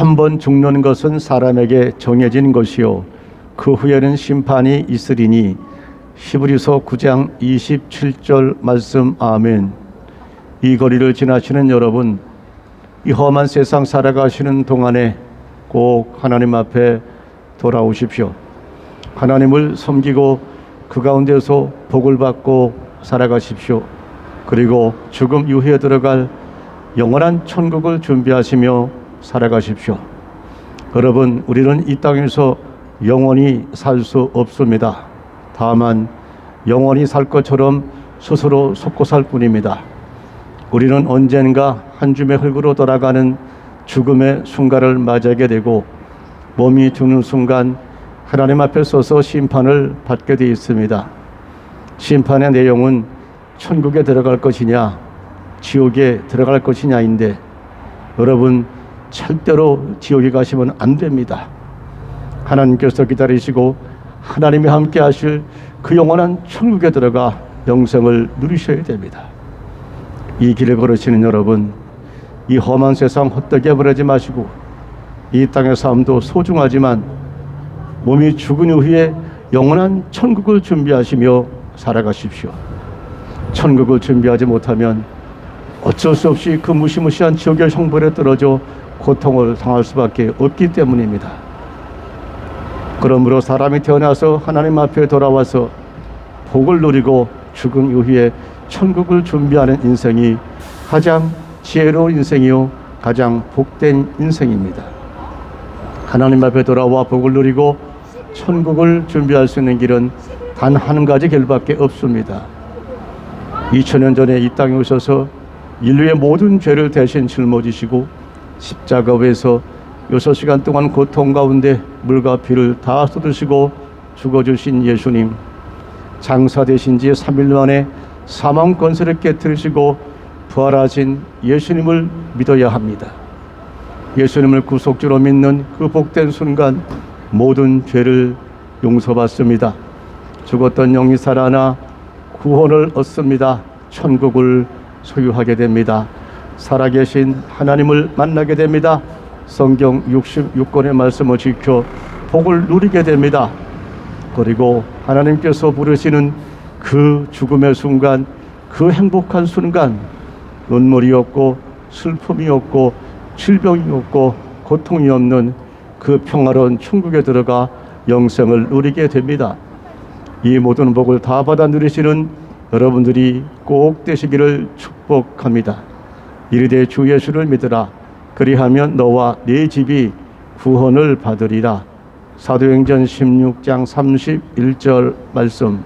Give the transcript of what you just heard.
한 번 죽는 것은 사람에게 정해진 것이요 그 후에는 심판이 있으리니 히브리서 9장 27절 말씀 아멘. 이 거리를 지나시는 여러분 이 험한 세상 살아가시는 동안에 꼭 하나님 앞에 돌아오십시오. 하나님을 섬기고 그 가운데서 복을 받고 살아가십시오. 그리고 죽음 이후에 들어갈 영원한 천국을 준비하시며 살아가십시오. 여러분, 우리는 이 땅에서 영원히 살 수 없습니다. 다만 영원히 살 것처럼 스스로 속고 살 뿐입니다. 우리는 언젠가 한 줌의 흙으로 돌아가는 죽음의 순간을 맞이하게 되고 몸이 죽는 순간 하나님 앞에 서서 심판을 받게 되어 있습니다. 심판의 내용은 천국에 들어갈 것이냐, 지옥에 들어갈 것이냐인데 여러분 절대로 지옥에 가시면 안 됩니다. 하나님께서 기다리시고 하나님이 함께 하실 그 영원한 천국에 들어가 영생을 누리셔야 됩니다. 이 길을 걸으시는 여러분, 이 험한 세상 헛되게 버리지 마시고 이 땅의 삶도 소중하지만 몸이 죽은 후에 영원한 천국을 준비하시며 살아가십시오. 천국을 준비하지 못하면 어쩔 수 없이 그 무시무시한 지옥의 형벌에 떨어져 고통을 당할 수밖에 없기 때문입니다. 그러므로 사람이 태어나서 하나님 앞에 돌아와서 복을 누리고 죽음 이후에 천국을 준비하는 인생이 가장 지혜로운 인생이요 가장 복된 인생입니다. 하나님 앞에 돌아와 복을 누리고 천국을 준비할 수 있는 길은 단 한 가지 길밖에 없습니다. 2000년 전에 이 땅에 오셔서 인류의 모든 죄를 대신 짊어지시고 십자가에서 여섯 시간 동안 고통 가운데 물과 피를 다 쏟으시고 죽어주신 예수님 장사 되신 지 3일 만에 사망 권세를 깨뜨리시고 부활하신 예수님을 믿어야 합니다. 예수님을 구속주로 믿는 그 복된 순간 모든 죄를 용서받습니다. 죽었던 영이 살아나 구원을 얻습니다. 천국을 소유하게 됩니다. 살아계신 하나님을 만나게 됩니다. 성경 66권의 말씀을 지켜 복을 누리게 됩니다. 그리고 하나님께서 부르시는 그 죽음의 순간, 그 행복한 순간, 눈물이 없고 슬픔이 없고 질병이 없고 고통이 없는 그 평화로운 천국에 들어가 영생을 누리게 됩니다. 이 모든 복을 다 받아 누리시는 여러분들이 꼭 되시기를 축복합니다. 이르되 주 예수를 믿으라. 그리하면 너와 네 집이 구원을 받으리라. 사도행전 16장 31절 말씀.